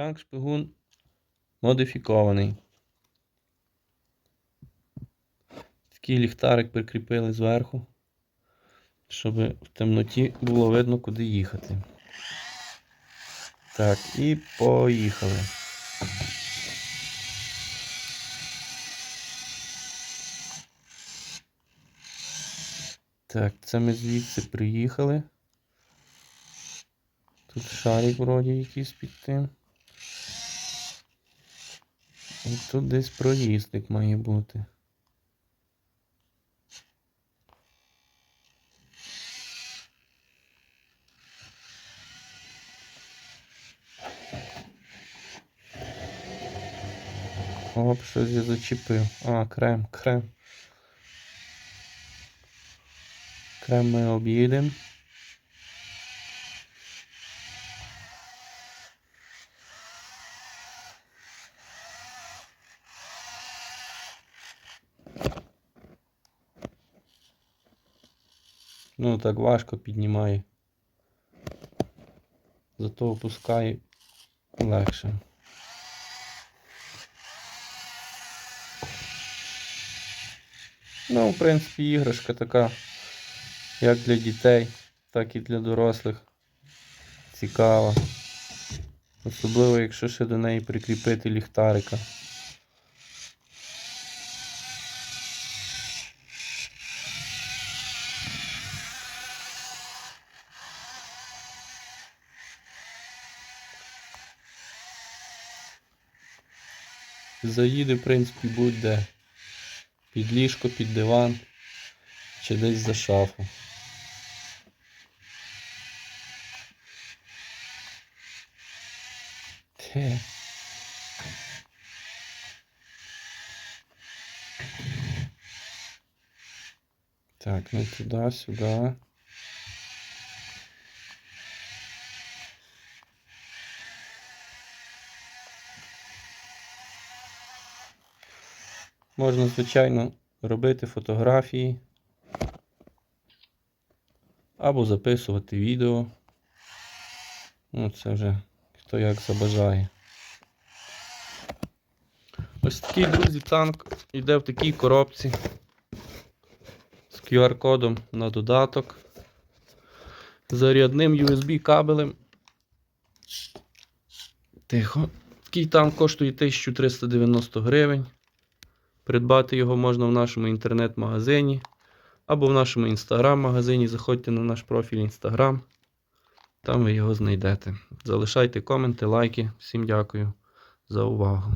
Танк шпигун модифікований. Такий ліхтарик прикріпили зверху, щоб в темноті було видно, куди їхати. Так, і поїхали. Так, це ми звідси приїхали. Тут шарик вроді якийсь під тим. І тут десь проїздик має бути. Оп, щось я зачепив. А, крем, крем. Крем ми об'їдемо. Ну, так важко піднімає. Зато опускає легше. Ну, в принципі, іграшка така, як для дітей, так і для дорослих. Цікава. Особливо, якщо ще до неї прикріпити ліхтарика. Заїде, в принципі, будь-де. Під ліжко, під диван чи десь за шафу. Те. Так, ну туди, сюди. Можна, звичайно, робити фотографії або записувати відео. Ну, це вже хто як забажає. Ось такий, друзі, танк йде в такій коробці з QR-кодом на додаток. Зарядним USB кабелем. Тихо. Такий танк коштує 1390 гривень. Придбати його можна в нашому інтернет-магазині або в нашому інстаграм-магазині. Заходьте на наш профіль інстаграм. Там ви його знайдете. Залишайте коменти, лайки. Всім дякую за увагу.